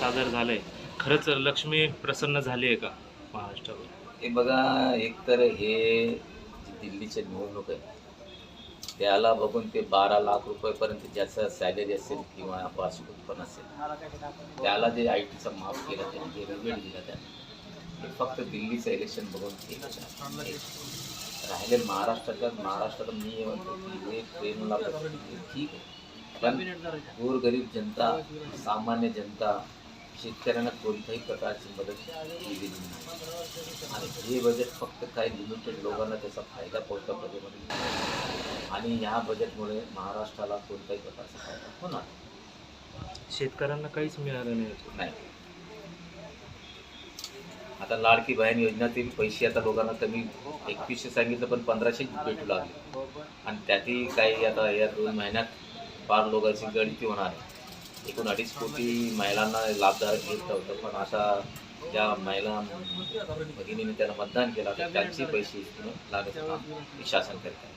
सादर झालंय. खरंच लक्ष्मी प्रसन्न झाली आहे का महाराष्ट्रावर? हे बघा एकतर हे जी दिल्लीचे निवडणूक आहे त्याला बघून ते बारा लाख रुपयेपर्यंत ज्याचं सॅलरी असेल किंवा वार्षिक उत्पन्न असेल त्याला जे आय टीचा माफ केला त्याने जे रिबेट दिला त्याने हे फक्त दिल्लीचं इलेक्शन बघून केलं राहिले महाराष्ट्राच्या महाराष्ट्रात मी म्हणतो की हे प्रेमला ठीक आहे. पण गोरगरीब जनता सामान्य जनता शेतकऱ्यांना कोणत्याही प्रकारची मदत केलेली नाही. आणि हे बजेट फक्त काही लिमिटेड लोकांना त्याचा फायदा पोहोचला बजेटमध्ये आणि या बजेटमुळे महाराष्ट्राला कोणत्याही प्रकारचा फायदा होणार शेतकऱ्यांना काहीच मिळालं नाही नाही. आता लाडकी बहीण योजनेतील पैसे आता लोकांना कमी एकवीसशे सांगितलं पण पंधराशे भेटू लागले. आणि त्यातही काही आता या दोन महिन्यात फार लोकांची गळती होणार आहे. एकूण अडीच कोटी महिलांना लाभदायक घेतलं होतं. पण अशा ज्या महिला भगिनीने त्याला मतदान केलं होतं त्यांचे पैसे लागत शासन करतात